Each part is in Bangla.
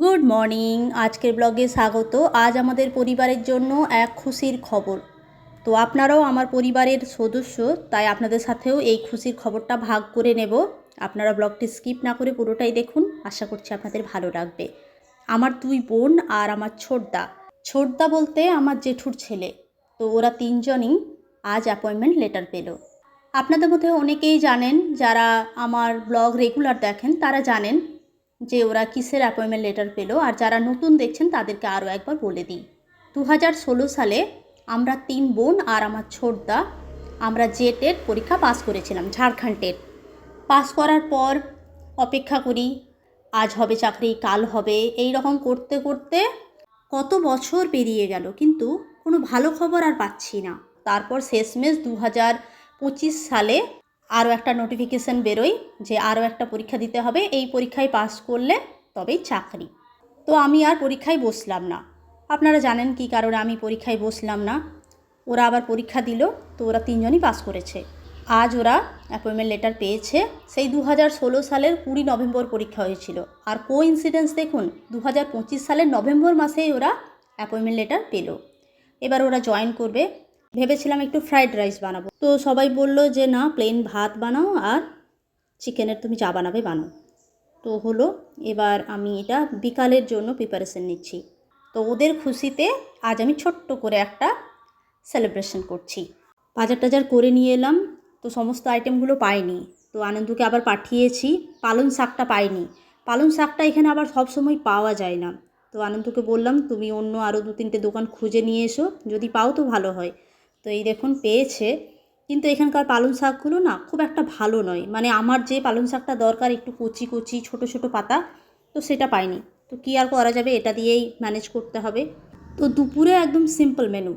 গুড মর্নিং আজকের ব্লগে স্বাগত। আজ আমাদের পরিবারের জন্য এক খুশির খবর। তো আপনারাও আমার পরিবারের সদস্য, তাই আপনাদের সাথেও এই খুশির খবরটা ভাগ করে নেব। আপনারা ব্লগটি স্কিপ না করে পুরোটাই দেখুন। আশা করছি আপনাদের ভালো লাগবে। আমার দুই বোন আর আমার ছোটদা। ছোটদা বলতে আমার জেঠুর ছেলে। তো ওরা তিনজনই আজ অ্যাপয়েন্টমেন্ট লেটার পেল। আপনাদের মধ্যে অনেকেই জানেন, যারা আমার ব্লগ রেগুলার দেখেন, তারা জানেন যে ওরা কিসের অ্যাপয়েন্টমেন্ট লেটার পেল আর যারা নতুন দেখছেন তাদেরকে আরও একবার বলে দিই। দু হাজার ষোলো সালে আমরা তিন বোন আর আমার ছোটদা, আমরা যে টেট পরীক্ষা পাস করেছিলাম, ঝাড়খণ্ড টেট পাস করার পর অপেক্ষা করি, আজ হবে চাকরি, কাল হবে, এই রকম করতে করতে কত বছর পেরিয়ে গেল, কিন্তু কোনো ভালো খবর আর পাচ্ছি না। তারপর শেষমেশ দু হাজার পঁচিশ সালে আরও একটা নোটিফিকেশান বেরোয় যে আরও একটা পরীক্ষা দিতে হবে। এই পরীক্ষায় পাস করলে তবেই চাকরি। তো আমি আর পরীক্ষায় বসলাম না। আপনারা জানেন কি কারণে আমি পরীক্ষায় বসলাম না? ওরা আবার পরীক্ষা দিল, তো ওরা তিনজনই পাস করেছে। আজ ওরা অ্যাপয়েন্টমেন্ট লেটার পেয়েছে। সেই দু হাজার ষোলো সালের কুড়ি নভেম্বর পরীক্ষা হয়েছিল। আর কো ইনসিডেন্স দেখুন দু হাজার পঁচিশ সালের নভেম্বর মাসেই ওরা অ্যাপয়েন্টমেন্ট লেটার পেল। এবার ওরা জয়েন করবে। ভেবেছিলাম একটু ফ্রাইড রাইস বানাবো। তো সবাই বলল যে, না প্লেন ভাত বানাও আর চিকেনের তুমি যা বানাবে বানাও। তো হলো, এবার আমি এটা বিকালের জন্য প্রিপারেশন নিচ্ছি। তো ওদের খুশিতে আজ আমি ছোট্ট করে একটা সেলিব্রেশন করছি। বাজার টাজার করে নিয়ে এলাম, তো সমস্ত আইটেমগুলো পাইনি। তো আনন্দকে আবার পাঠিয়েছি, পালং শাকটা পাইনি। পালং শাকটা এখানে আবার সব সময় পাওয়া যায় না। তো আনন্দকে বললাম, তুমি অন্য আরও দু তিনটে দোকান খুঁজে নিয়ে এসো, যদি পাও তো ভালো হয়। তো এই দেখুন পেয়েছে কিন্তু এখানকার পালং শাকগুলো না খুব একটা ভালো নয় মানে আমার যে পালং শাকটা দরকার একটু কচি কচি ছোট ছোট পাতা তো সেটা পাইনি তো কী আর করা যাবে এটা দিয়েই ম্যানেজ করতে হবে তো দুপুরে একদম সিম্পল মেনু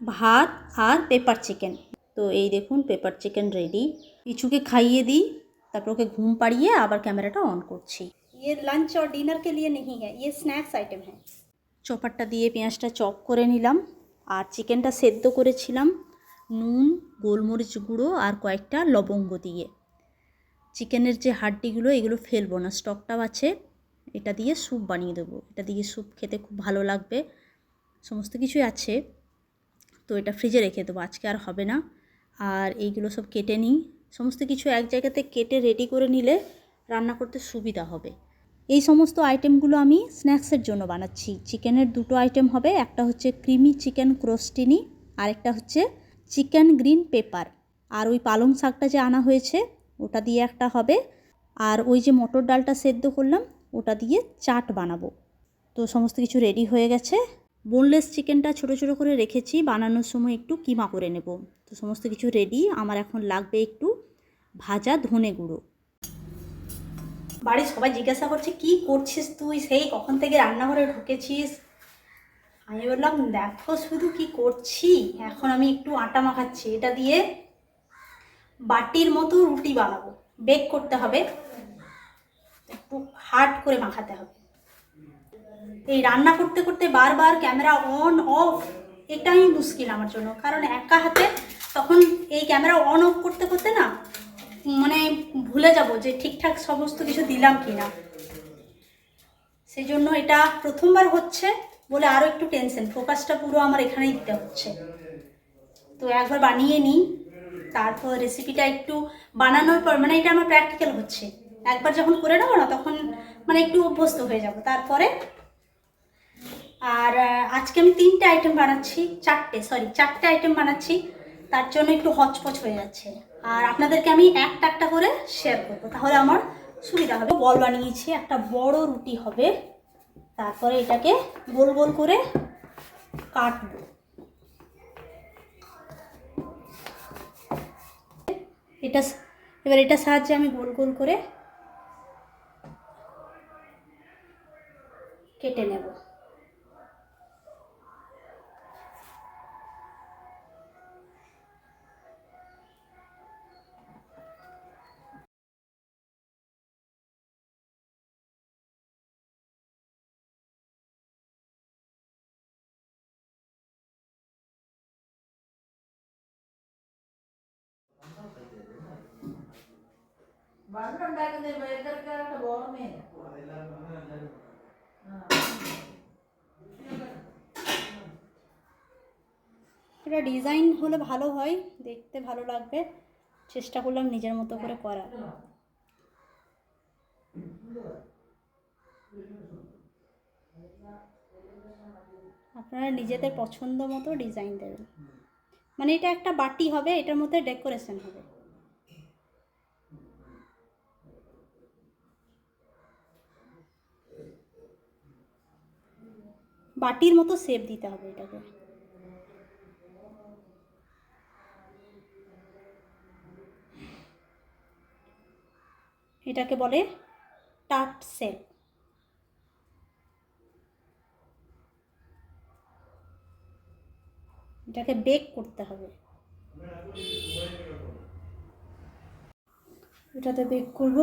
ভাত আর পেপার চিকেন তো এই দেখুন পেপার চিকেন রেডি পিছুকে খাইয়ে দিই তারপর ওকে ঘুম পাড়িয়ে আবার ক্যামেরাটা অন করছি ইয়ে লাঞ্চ আর ডিনার কে লিয়ে नहीं है ये স্ন্যাক্স আইটেম है চপারটা দিয়ে পেঁয়াজটা চপ করে নিলাম আর চিকেনটা সেদ্ধ করেছিলাম নুন, গোলমরিচ গুঁড়ো আর কয়েকটা লবঙ্গ দিয়ে। চিকেনের যে হাড্ডিগুলো, এগুলো ফেলব না, স্টকটাও আছে। এটা দিয়ে স্যুপ বানিয়ে দেবো। এটা দিয়ে স্যুপ খেতে খুব ভালো লাগবে। সমস্ত কিছুই আছে। তো এটা ফ্রিজে রেখে দেবো, আজকে আর হবে না। আর এইগুলো সব কেটে নিই। সমস্ত কিছু এক জায়গাতে কেটে রেডি করে নিলে রান্না করতে সুবিধা হবে। এই সমস্ত আইটেমগুলো আমি স্ন্যাক্সের জন্য বানাচ্ছি। চিকেনের দুটো আইটেম হবে, একটা হচ্ছে ক্রিমি চিকেন ক্রোস্টিনি আরেকটা হচ্ছে চিকেন গ্রিন পেপার আর ওই পালং শাকটা যে আনা হয়েছে, ওটা দিয়ে একটা হবে। আর ওই যে মটর ডালটা সেদ্ধ করলাম, ওটা দিয়ে চাট বানাবো। তো সমস্ত কিছু রেডি হয়ে গেছে। বোনলেস চিকেনটা ছোট ছোট করে রেখেছি, বানানোর সময় একটু কিমা করে নেব। তো সমস্ত কিছু রেডি আমার এখন লাগবে একটু ভাজা ধনে গুঁড়ো। বাড়ির সবাই জিজ্ঞাসা করছে, কি করছিস তুই? সেই কখন থেকে রান্নাঘরে ঢুকেছিস? আমি বললাম, দেখো শুধু কি করছি, এখন আমি একটু আটা মাখাচ্ছি। এটা দিয়ে বাটির মতো রুটি বানাবো। বেক করতে হবে। একটু হার্ড করে মাখাতে হবে। এই রান্না করতে করতে বারবার ক্যামেরা অন, অফ এটা আমি মুশকিল আমার জন্য। কারণ একা হাতে তখন এই ক্যামেরা অন, অফ করতে করতে না মানে ভুলে যাব যে ঠিকঠাক সমস্ত কিছু দিলাম কি না সেই জন্য এটা প্রথমবার হচ্ছে বলে আরও একটু টেনশন ফোকাসটা পুরো আমার এখানেই দিতে হচ্ছে। তো একবার বানিয়ে নিই, তারপর রেসিপিটা একটু বানানোর পর মানে এটা আমার প্র্যাকটিক্যাল হচ্ছে। একবার যখন করে নেব না, তখন মানে একটু অভ্যস্ত হয়ে যাব। তারপরে আর আজকে আমি তিনটে আইটেম বানাচ্ছি, চারটে সরি চারটে আইটেম বানাচ্ছি, তার জন্য একটু হচপচ হয়ে যাচ্ছে। আর আপনাদেরকে আমি একটা একটা করে শেয়ার করব। তাহলে আমার সুবিধা হবে। বল বানিয়েছি, একটা বড় রুটি হবে। তারপরে এটাকে গোল গোল করে কাটবো। এটা এবার এটা সাহায্যে আমি গোল গোল করে কেটে নেব। এটা ডিজাইন হলে ভালো হয় দেখতে ভালো লাগবে। চেষ্টা করলাম নিজের মতো করে করার। আপনারা নিজেদের পছন্দ মতো ডিজাইন দেবেন। মানে এটা একটা বাটি হবে এটার মধ্যে ডেকোরেশন হবে। বাটির মতো শেপ দিতে হবে এটাকে। এটাকে বলে টাট শেপ এটাকে বেক করতে হবে। এটাতে বেক করব।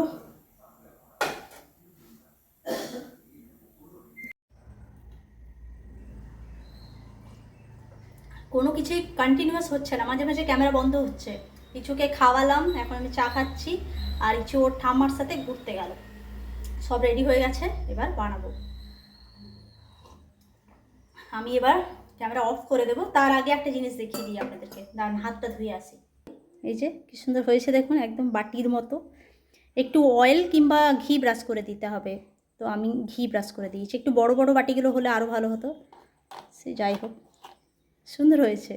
কোনো কিছুই কন্টিনিউয়াস হচ্ছে না। মাঝে মাঝে ক্যামেরা বন্ধ হচ্ছে। ইচুকে খাওয়ালাম, এখন আমি চা খাচ্ছি আর ইচু ওর ঠাম্মার সাথে ঘুরতে গেল। সব রেডি হয়ে গেছে, এবার বানাবো। আমি এবার ক্যামেরা অফ করে দেবো। তার আগে একটা জিনিস দেখিয়ে দিই আপনাদেরকে। দাঁড়ান, হাতটা ধুয়ে আসি। এই যে, কি সুন্দর হয়েছে দেখুন, একদম বাটির মতো। একটু অয়েল কিংবা ঘি ব্রাশ করে দিতে হবে। তো আমি ঘি ব্রাশ করে দিয়েছি। একটু বড় বড় বাটিগুলো হলে আরও ভালো হতো। সে যাই হোক। সুন্দর হয়েছে।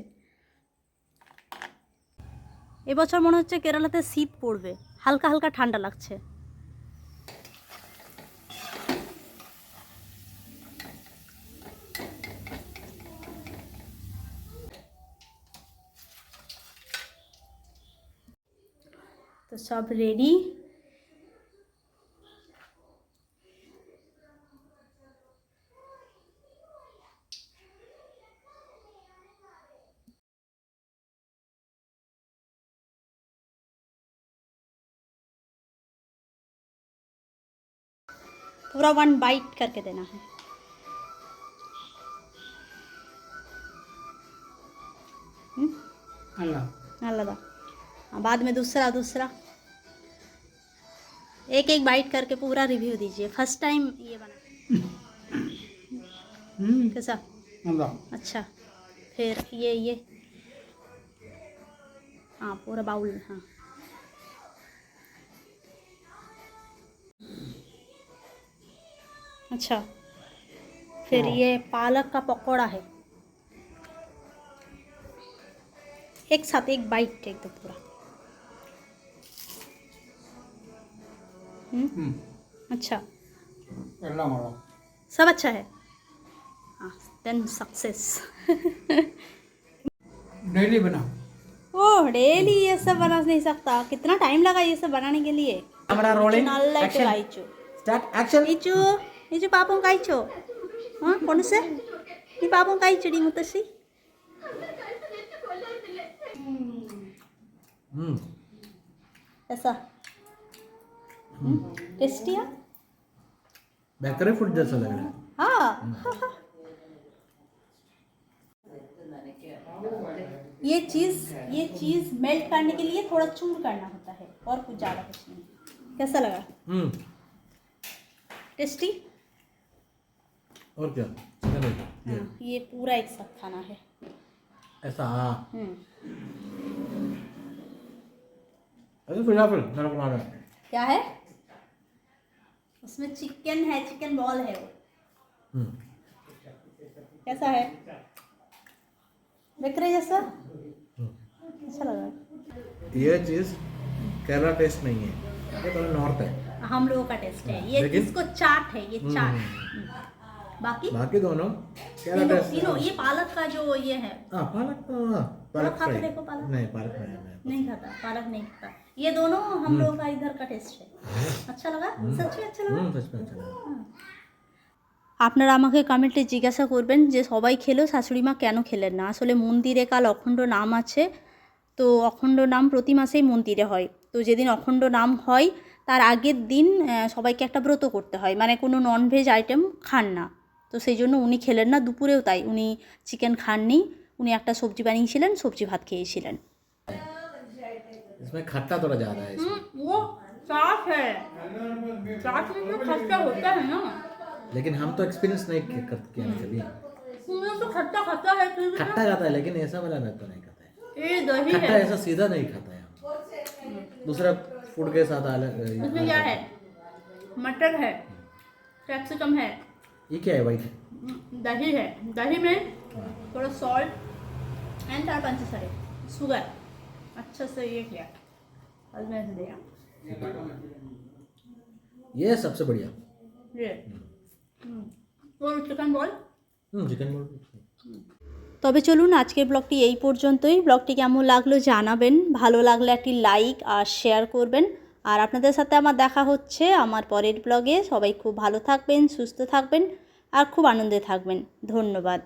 এবছর মনে হচ্ছে কেরালাতে শীত পড়বে। হালকা হালকা ঠান্ডা লাগছে। তো সব রেডি पूरा वन बाइट करके देना है। अल्लाह। अलग हाँ, बाद में दूसरा दूसरा। एक एक बाइट करके पूरा रिव्यू दीजिए। फ़र्स्ट टाइम ये बना। हम्म। कैसा? अच्छा। फिर ये ये। हाँ पूरा बाउल हाँ। अच्छा। फिर हाँ। ये पालक का पकौड़ा है। एक साथ एक बाइट एक तो पूरा। हम्म? हम्म। अच्छा। सब अच्छा है? हाँ, देन सक्सेस डेली बना। ओह डेली ये सब बना नहीं सकता। कितना टाइम लगा ये सब बनाने के लिए? हमारा रोलिंग एक्शन स्टार्ट एक्शन 니주 바본 가이죠? 어? 보너스? 니 바본 가이죠? 니 못했지? 음. ऐसा टेस्टी है बेकरी फ़ूड जैसा लग रहा है हाँ ये चीज़ ये चीज़ मेल्ट करने के लिए थोड़ा चूर करना होता है और कुछ ज़्यादा कुछ नहीं कैसा लगा टेस्टी और क्या? चिकन है ये। हाँ, ये पूरा एक साथ खाना है। ऐसा हाँ। हम्म। अरे फिर मेरा रहा है। क्या है? उसमें चिकन है चिकन बॉल है वो। हम्म। कैसा है? देख रहे जैसा। अच्छा लगा। ये चीज़ केरला टेस्ट नहीं है। ये थोड़ा नॉर्थ है। हम लोगों का टेस्ट है। ये इसको चाट है ये चाट। हम्म। हम्म। बाकी बाकी दोनों केरला तीनों टेस्ट तीनों ये पालक का जो ये है हाँ पालक तो हाँ पालक खा के फ्राई देखो पालक। नहीं पालक फ्राई नहीं नहीं खाता पालक नहीं खाता ये दोनों हम लोगों का इधर का टेस्ट है अच्छा लगा सच में अच्छा लगा हम्म सच में अच्छा लगा আপনারা আমাকে কমেন্টে জিজ্ঞাসা করবেন যে সবাই খেলো শাশুড়ি মা কেন খেলেন না আসলে মন্দিরে কাল অখণ্ড নাম আছে তো অখণ্ড নাম প্রতি মাসেই মন্দিরে হয় তো যেদিন অখণ্ড নাম হয় তার আগের দিন আহ, সবাইকে একটা ব্রত করতে হয় মানে কোনো ননভেজ আইটেম খান না তো সেই জন্য উনি খেলেন না দুপুরেও তাই উনি চিকেন খাননি উনি একটা সবজি বানিয়েছিলেন সবজি ভাত খেয়েছিলেন इसमें खट्टा थोड़ा ज़्यादा है इसमें वो चाट है चाट में तो खट्टा होता है ना लेकिन हम तो एक्सपीरियंस नहीं कि- कर किया ना कभी तुम लोग तो खट्टा खट्टा है फिर भी खट्टा खाता है लेकिन ऐसा वाला नहीं तो नहीं खाता है ये दही खट्टा है ऐसा सीधा नहीं खाता है दूसरा फूड के साथ अलग इसमें क्या है मटर है कैप्सिकम है ये क्या है वाइट दही है दही में थोड़ा सॉल्ट एंड चार पाँच सारे शुगर अच्छा से ये किया हल्दी से दिया ये सबसे बढ़िया ये हम्म। और चिकन बॉल हम्म चिकन बोल তবে চলুন আজকের ব্লগটি এই পর্যন্তই ব্লগটি কেমন লাগলো জানাবেন ভালো লাগলে একটি লাইক আর শেয়ার করবেন আর আপনাদের সাথে আমার দেখা হচ্ছে আমার পরের ব্লগে সবাই খুব ভালো থাকবেন, সুস্থ থাকবেন আর খুব আনন্দে থাকবেন। ধন্যবাদ।